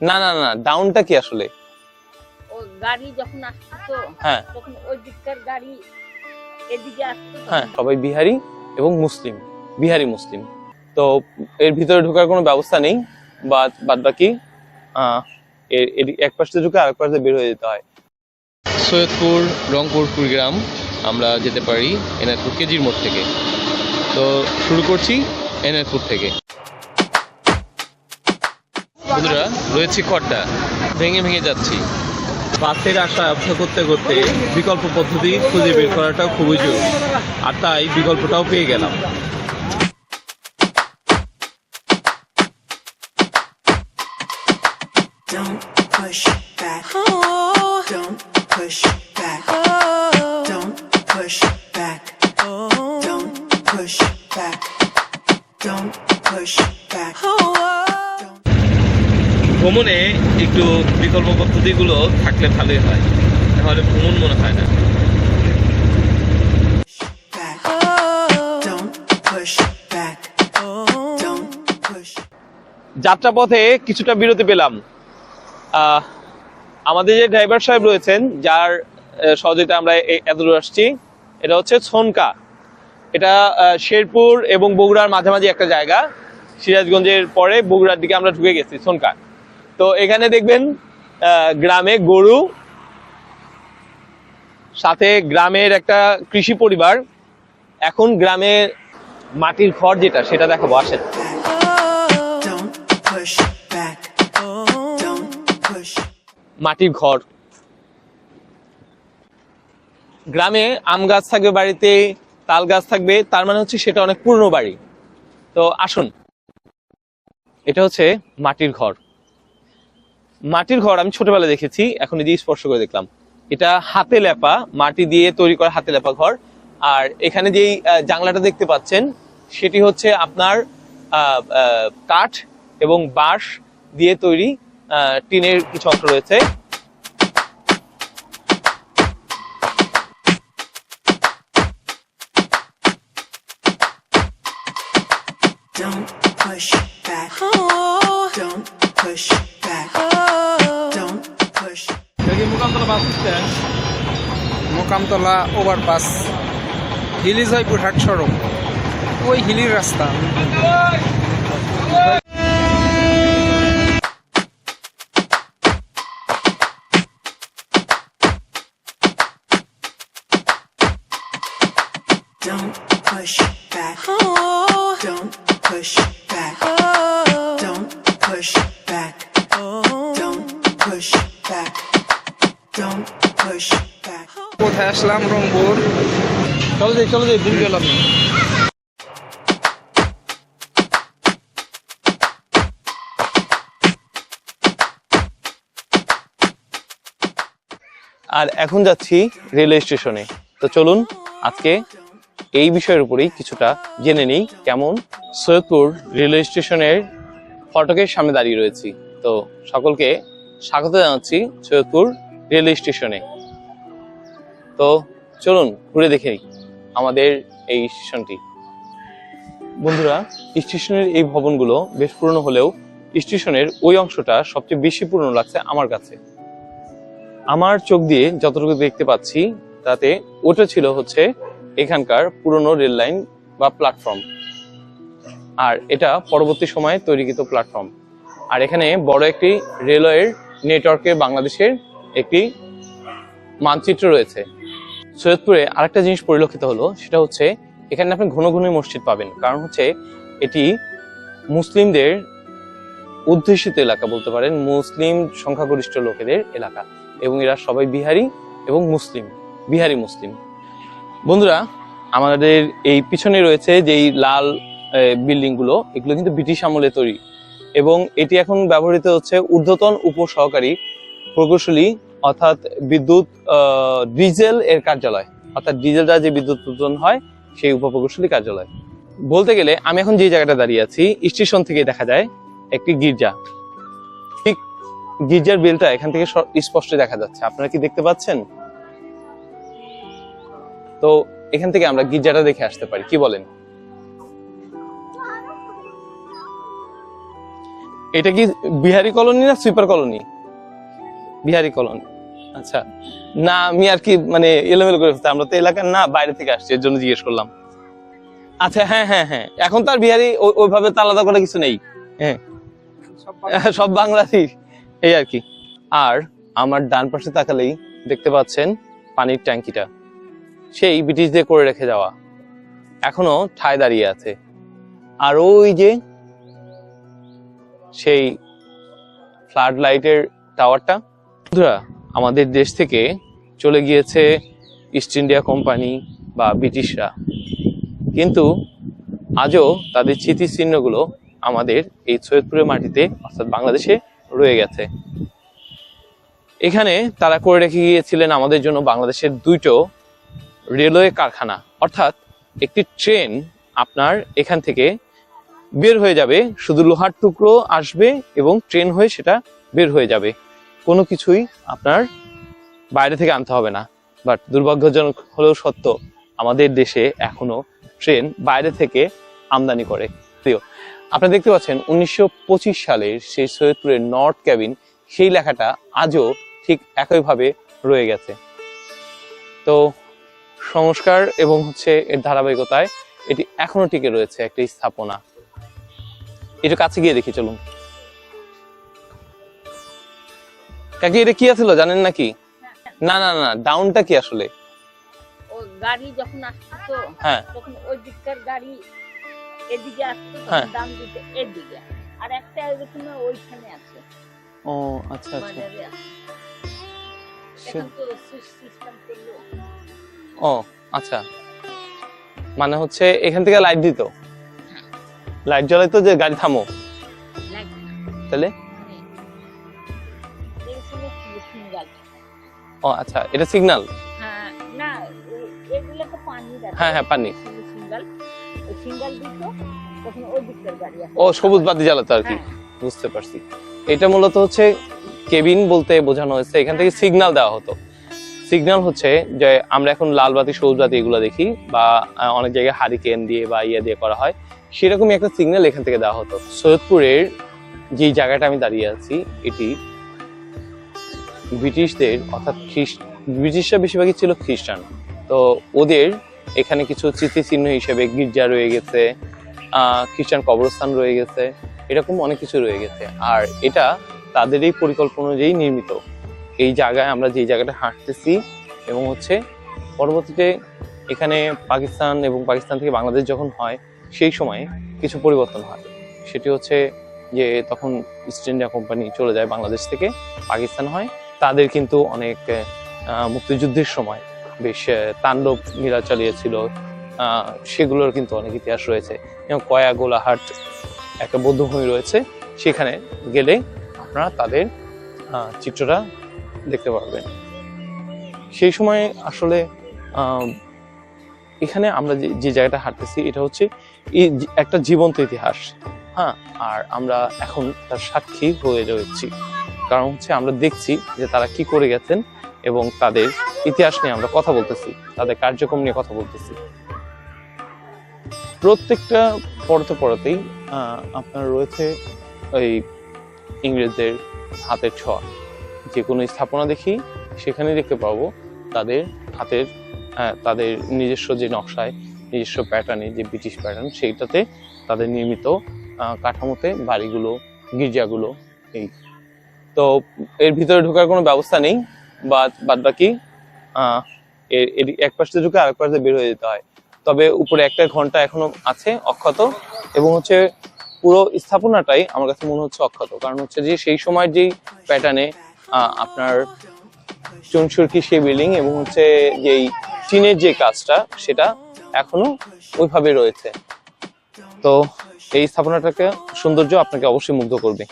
না না না ডাউনটা কি আসলে? ও গাড়ি যখন আসতো হ্যাঁ। তখন ওই দিককার গাড়ি এদিকে আসতো হ্যাঁ সবাই বিহারি এবং মুসলিম বিহারি মুসলিম। তো এর ভিতরে ঢোকার কোনো ব্যবস্থা নেই বা বাদ বাকি আহ, এর- এদিক- এক পাশ থেকে ঢুকে আরেক পাশ দিয়ে বের হয়ে যেতে হয়। সৈয়দপুর রংপুর কুড়িগ্রাম আমরা যেতে পারি এনায়তপুর কেজির মোড় থেকে। তো শুরু করছি এনায়তপুর থেকে। বন্ধুরা রয়েছে খড়টা ভেঙে ভেঙে যাচ্ছি বাসের আশা ব্যবসা করতে করতে বিকল্প পদ্ধতি খুঁজে বের করাটাও খুবই জরুরি আর তাই বিকল্পটাও পেয়ে গেলাম Don't push back. Don't push back. Don't push back. Don't push back. Don't push back. ভ্রমণে একটু বিকল্প পদ্ধতিগুলো থাকলে ভালোই হয়। তাহলে ভ্রমণ মনে হয় না. যাত্রাপথে কিছুটা বিরতি পেলাম। আমাদের যে ড্রাইভার সাহেব রয়েছেন যার সহযোগিতা আমরা এ- এতদূর আসছি এটা হচ্ছে ছনকা। এটা শেরপুর এবং বগুড়ার মাঝামাঝি একটা জায়গা। সিরাজগঞ্জের পরে বগুড়ার দিকে আমরা ঢুকে গেছি ছনকা তো এখানে দেখবেন গ্রামে গরু সাথে গ্রামের একটা কৃষি পরিবার। এখন গ্রামে মাটির ঘর যেটা সেটা দেখাবো আসেন. মাটির ঘর গ্রামে আম গাছ থাকবে বাড়িতে তাল গাছ থাকবে তার মানে হচ্ছে সেটা অনেক পুরনো বাড়ি। তো আসুন এটা হচ্ছে মাটির ঘর মাটির ঘর আমি ছোটবেলায় দেখেছি এখন এই স্পর্শ করে দেখলাম এটা হাতে লেপা মাটি দিয়ে তৈরি করা হাতে লেপা ঘর আর এখানে যেই আহ, জানলাটা দেখতে পাচ্ছেন সেটি হচ্ছে আপনার কাঠ এবং বাঁশ দিয়ে তৈরি আহ, টিনের কিছু অংশ রয়েছে Don't push back. Oh. Don't push back. Don't push. Mokamtola overpass Hili Joypurhat সড়ক ওই হিলির রাস্তা কোথায় আসলাম? রংপুর। চলো যাই চলো যাই ভুল গেলাম আর এখন যাচ্ছি রেলওয়ে স্টেশনে। তো চলুন, আজকে এই বিষয়ের উপরেই কিছুটা জেনে নিই কেমন সৈয়দপুর রেলওয়ে স্টেশনের ফটকের সামনে দাঁড়িয়ে রয়েছি। তো সকলকে স্বাগত জানাচ্ছি সৈয়দপুর রেলওয়ে স্টেশনে। তো চলুন ঘুরে দেখে আমাদের এই স্টেশনটি। বন্ধুরা, স্টেশনের এই ভবনগুলো বেশ পুরনো হলেও স্টেশনের ওই অংশটা সবচেয়ে বেশি পুরনো লাগছে আমার কাছে। আমার চোখ দিয়ে যতটুকু দেখতে পাচ্ছি, তাতে ওটা ছিল হচ্ছে এখানকার পুরনো রেল লাইন বা প্ল্যাটফর্ম। আর এটা পরবর্তী সময়ে তৈরিকৃত প্ল্যাটফর্ম। আর এখানে বড় একটি রেলওয়ের নেটওয়ার্কে বাংলাদেশের একটি মানচিত্র রয়েছে। সৈয়দপুরে আরেকটা জিনিস পরিলক্ষিত হলো, সেটা হচ্ছে এখানে আপনি ঘন ঘন মসজিদ পাবেন। কারণ হচ্ছে এটি মুসলিমদের উদ্দেশিত এলাকা বলতে পারেন, মুসলিম সংখ্যাগরিষ্ঠ লোকেদের এলাকা। এবং এরা সবাই বিহারি এবং মুসলিম, বিহারি মুসলিম। বন্ধুরা, আমাদের এই পিছনে রয়েছে যেই লাল বিল্ডিংগুলো, এগুলো কিন্তু ব্রিটিশ আমলে তৈরি। এবং এটি এখন ব্যবহৃত হচ্ছে ঊর্ধ্বতন উপসহকারী প্রকৌশলী, অর্থাৎ বিদ্যুৎ ডিজেল এর কার্যালয়। অর্থাৎ ডিজেল দ্বারা যে বিদ্যুৎ উৎপাদন হয়, সেই উপপ্রকৌশলী কার্যালয়। বলতে গেলে, আমি এখন যে জায়গাটা দাঁড়িয়ে আছি, স্টেশন থেকে দেখা যায় একটি গির্জা। ঠিক গির্জার বেলটা এখান থেকে স্পষ্ট দেখা যাচ্ছে। আপনারা কি দেখতে পাচ্ছেন? তো এখান থেকে আমরা গির্জাটা দেখে আসতে পারি। কি বলেন? এটা কি বিহারি কলোনি না সুইপার কলোনি? বিহারি কলোনি। আচ্ছা। না আমি আর কি মানে এলোমেলো করে ফেলতে আমরা তো এলাকার না বাইরে থেকে আসছি এর জন্য জিজ্ঞেস করলাম। আচ্ছা হ্যাঁ হ্যাঁ হ্যাঁ। এখন তো আর বিহারি ওইভাবে তো আলাদা করে কিছু নেই। হ্যাঁ। সব বাংলাদেশ। এই আর কি। আর আমার ডান পাশে তাকালেই দেখতে পাচ্ছেন পানির ট্যাঙ্কিটা। সেই ব্রিটিশ দিয়ে করে রেখে যাওয়া। এখনও ঠায় দাঁড়িয়ে আছে। আর ওই যে সেই ফ্লাড লাইটের টাওয়ারটা। বন্ধুরা, আমাদের দেশ থেকে চলে গিয়েছে ইস্ট ইন্ডিয়া কোম্পানি বা ব্রিটিশরা। কিন্তু আজও তাদের স্মৃতিচিহ্নগুলো আমাদের এই সৈয়দপুরের মাটিতে, অর্থাৎ বাংলাদেশে রয়ে গেছে। এখানে তারা করে রেখে গিয়েছিলেন আমাদের জন্য বাংলাদেশের দুইটো রেলওয়ে কারখানা। অর্থাৎ একটি ট্রেন আপনার এখান থেকে বের হয়ে যাবে, শুধু লোহার টুকরো আসবে এবং ট্রেন হয়ে সেটা বের হয়ে যাবে। কোনো কিছুই আপনার বাইরে থেকে আনতে হবে না। বাট দুর্ভাগ্যজনক হলেও সত্য, আমাদের দেশে এখনও ট্রেন বাইরে থেকে আমদানি করে। প্রিয় দেখতে পাচ্ছেন উনিশশো পঁচিশ সালের সেই সৈয়দপুরের নর্থ ক্যাবিন, সেই লেখাটা আজও ঠিক একইভাবে রয়ে গেছে। তো সংস্কার এবং হচ্ছে এর ধারাবাহিকতায় এটি এখনও টিকে রয়েছে একটি স্থাপনা। একটু কাছে গিয়ে দেখি চলুন। কাকি এটা কি আছিল জানেন নাকি? না না না ডাউনটা কি আসলে? ও গাড়ি যখন আসতো হ্যাঁ। তখন ওই দিককার গাড়ি এদিকে আসতো হ্যাঁ। তখন এদিকে। আর একটা এরকম ওইখানে আছে। ও আচ্ছা আচ্ছা। ও আচ্ছা। মানে হচ্ছে এখান থেকে লাইট দিত? লাইট জ্বলাইতো যে গাড়ি থামো। তাহলে? ও আচ্ছা এটা সিগন্যাল? হ্যাঁ তো হ্যাঁ, হ্যাঁ, পানি। ও সবুজ বাতি জ্বালাতো আর কি। হ্যাঁ। বুঝতে পারছি। এটা মূলত হচ্ছে কেবিন বলতে বোঝানো হয়েছে। এখান থেকে সিগন্যাল দেওয়া হতো। সিগন্যাল হচ্ছে যে আমরা এখন লাল বাতি সবুজ বাতি এগুলো দেখি বা অনেক জায়গায় হারিকেন দিয়ে বা ইয়ে দিয়ে করা হয়। সেরকমই একটা সিগন্যাল এখান থেকে দেওয়া হতো। সৈয়দপুরের যে জায়গাটা আমি দাঁড়িয়ে আছি, এটি ব্রিটিশদের, অর্থাৎ খ্রিস্ট ব্রিটিশরা বেশিরভাগই ছিল খ্রিস্টান। তো ওদের এখানে কিছু স্মৃতিচিহ্ন হিসেবে গির্জা রয়ে গেছে খ্রিস্টান কবরস্থান রয়ে গেছে, এরকম অনেক কিছু রয়ে গেছে। আর এটা তাদের এই পরিকল্পনা অনুযায়ী নির্মিত। এই জায়গায় আমরা যে জায়গাটা হাঁটতেছি এবং হচ্ছে পরবর্তীতে এখানে পাকিস্তান এবং পাকিস্তান থেকে বাংলাদেশ যখন হয় সেই সময়ে কিছু পরিবর্তন হয়। সেটি হচ্ছে যে তখন ইস্ট ইন্ডিয়া কোম্পানি চলে যায় বাংলাদেশ থেকে, পাকিস্তান হয়। তাদের কিন্তু অনেক মুক্তিযুদ্ধের সময় বেশ তাণ্ডব লীলা চালিয়েছিল। সেগুলোর কিন্তু অনেক ইতিহাস রয়েছে। এবং কয়া গোলাহাট একটা বৌদ্ধভূমি রয়েছে, সেখানে গেলে আপনারা তাদের চিত্রটা দেখতে পারবেন। সেই সময় আসলে এখানে আমরা যে যে জায়গাটা হাঁটতেছি, এটা হচ্ছে একটা জীবন্ত ইতিহাস। হ্যাঁ? আর আমরা এখন তার সাক্ষী হয়ে রয়েছি। কারণ হচ্ছে আমরা দেখছি যে তারা কি করে গেছেন এবং তাদের ইতিহাস নিয়ে আমরা কথা বলতেছি, তাদের কার্যক্রম নিয়ে কথা বলতেছি। প্রত্যেকটা পড়তে পড়াতেই আপনার রয়েছে ওই ইংরেজদের হাতের ছোঁয়া। যে কোনো স্থাপনা দেখি সেখানে দেখতে পাবো তাদের হাতের আহ, তাদের নিজস্ব যে নকশায় নিজস্ব প্যাটার্নে যে ব্রিটিশ প্যাটার্ন সেইটাতে তাদের নির্মিত কাঠামোতে বাড়িগুলো গির্জাগুলো এই। তো এর ভিতরে ঢোকার কোনো ব্যবস্থা নেই বাদ বাদ বাকি এর এর এক পাশে ঢুকে আরেক পাশে বের হয়ে যেতে হয়। তবে উপরে একটা ঘণ্টা এখনও আছে অক্ষত এবং হচ্ছে পুরো স্থাপনাটাই আমার কাছে মনে হচ্ছে অক্ষত। কারণ হচ্ছে যে সেই সময় যেই প্যাটার্নে আপনার চুনসুরকি সেই বিল্ডিং এবং হচ্ছে যেই টিনের যে কাজটা, সেটা এখনও ওইভাবে রয়েছে। তো এই স্থাপনাটাকে সৌন্দর্য আপনাকে অবশ্যই মুগ্ধ করবে।